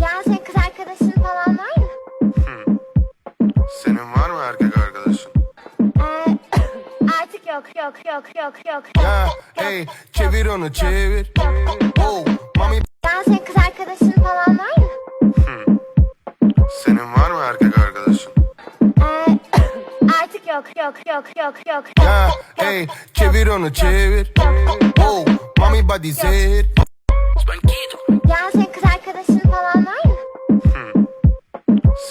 Ya senin kız arkadaşın falan var mı? Senin var mı erkek arkadaşın? Ee, artık yok yok yok yok yok. Ya hey çevir onu çevir. Oh mami Ya senin kız arkadaşın falan var mı? senin var mı erkek arkadaşın? Ee, artık yok yok yok yok yok. Ya hey çevir onu çevir. Oh mami body say it. Ya senin kız arkadaşın falan var mı?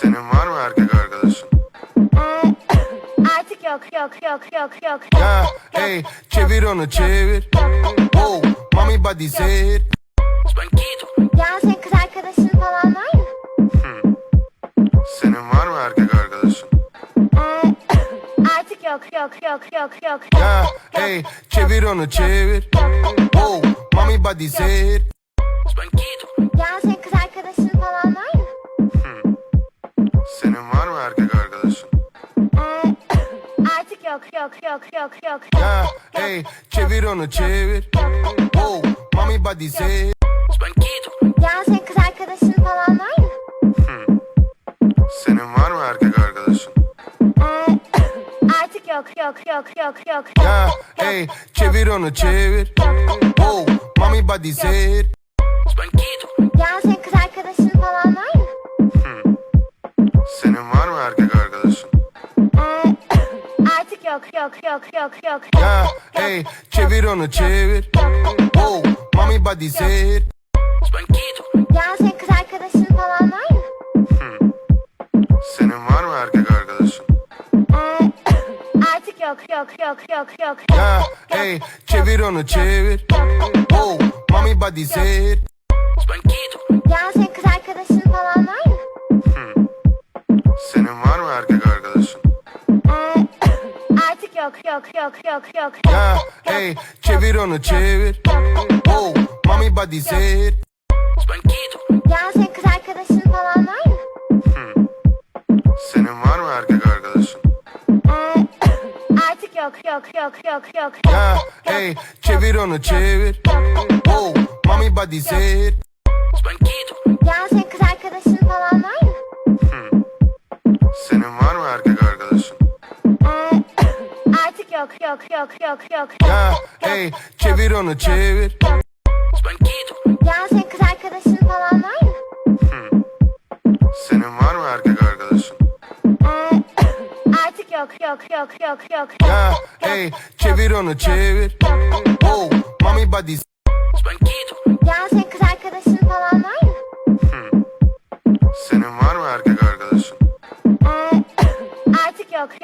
Senin var mı erkek arkadaşın? Ee, artık yok yok yok yok yok. Ya hey çevir onu çevir. Oh mami body say it. Ya senin kız arkadaşın falan var mı? Senin var mı erkek arkadaşın? Ee, artık yok yok yok yok yok. Ya hey çevir onu çevir. Oh mami body say yok yok yok yok yok. Ya hey çevir onu çevir. Oh mami body say. Ya senin kız arkadaşın falan var mı? Senin var mı erkek arkadaşın? Ee, artık yok yok yok yok yok. Ya hey çevir onu çevir. Oh mami body say. Ya senin kız arkadaşın falan var mı? Yok yok yok yok. Ya hey çevir onu çevir. Oh mami body it. Ya senin kız arkadaşın falan var mı? Senin var mı erkek arkadaşın? Ee, artık yok yok yok yok yok. Ya hey çevir onu çevir. Oh mami body it. Ya senin kız arkadaşın falan var mı? Senin var yok yok yok yok yok. Ya hey çevir onu çevir. Oh mami body it. Ya senin kız arkadaşın falan var mı? Senin var mı erkek arkadaşın? Ee, artık yok yok yok yok yok. Ya hey çevir onu çevir. Oh mami body it. Ya senin kız arkadaşın falan var mı? Senin yok yok yok yok. Ya hey çevir onu çevir. Ya senin kız arkadaşın falan var mı? Senin var mı erkek arkadaşın? Ee, artık yok yok yok yok yok. Ya hey çevir onu çevir. Oh mami body Ya senin kız arkadaşın falan var mı? Senin var mı erkek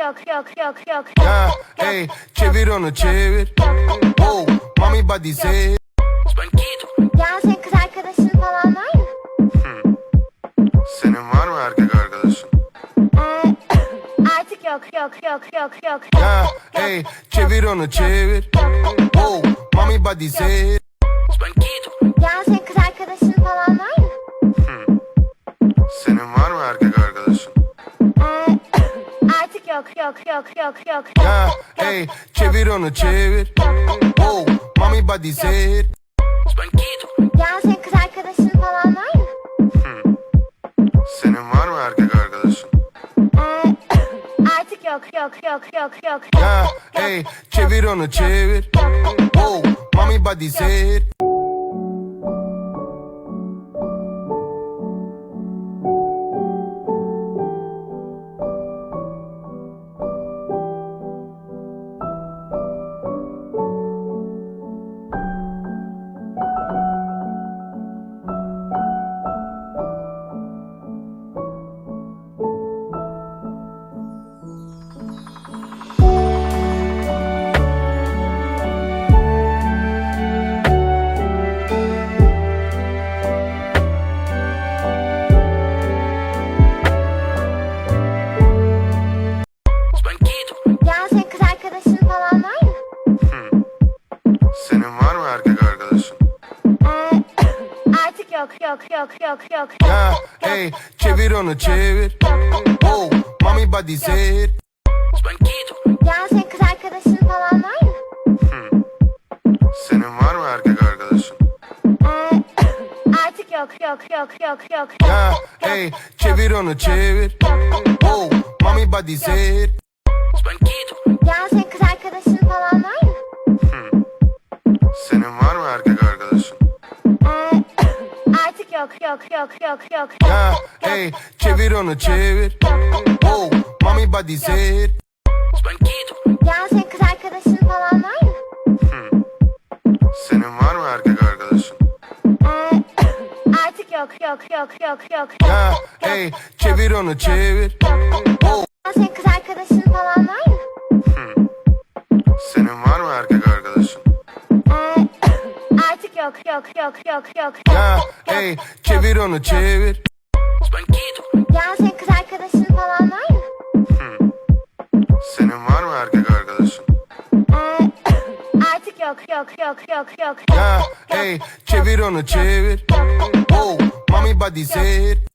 yok yok yok yok. Ya hey çevir onu çevir. Oh mami body say. Ya senin kız arkadaşın falan var mı? Senin var mı erkek arkadaşın? Ee, artık yok yok yok yok yok. Ya hey çevir onu çevir. Oh mami body say. Ya senin kız yok yok yok yok. Ya hey çevir onu çevir. Oh mami body it. Ya senin kız arkadaşın falan var mı? Senin var mı erkek arkadaşın? Ee, artık yok yok yok yok yok. Ya hey çevir onu çevir. Oh mami body say yok yok yok hey çevir onu çevir. Oh mami body it. Ya senin kız arkadaşın falan var mı? Senin var mı erkek arkadaşın? Ee, artık yok yok yok yok yok. Ya hey çevir onu çevir Oh mami body it Ya senin kız arkadaşın falan yok yok yok yok. Ya hey çevir onu çevir Oh mami body it Ya senin kız arkadaşın falan var mı? Senin var mı erkek arkadaşın? Ee, artık yok yok yok yok yok. Ya hey çevir onu çevir Oh Ya senin kız arkadaşın falan var mı? senin yok yok yok yok. Ya hey çevir onu çevir Ya senin kız arkadaşın falan var mı? Senin var mı erkek arkadaşın? Ee, artık yok yok yok yok yok. Ya hey çevir onu çevir Oh mami body it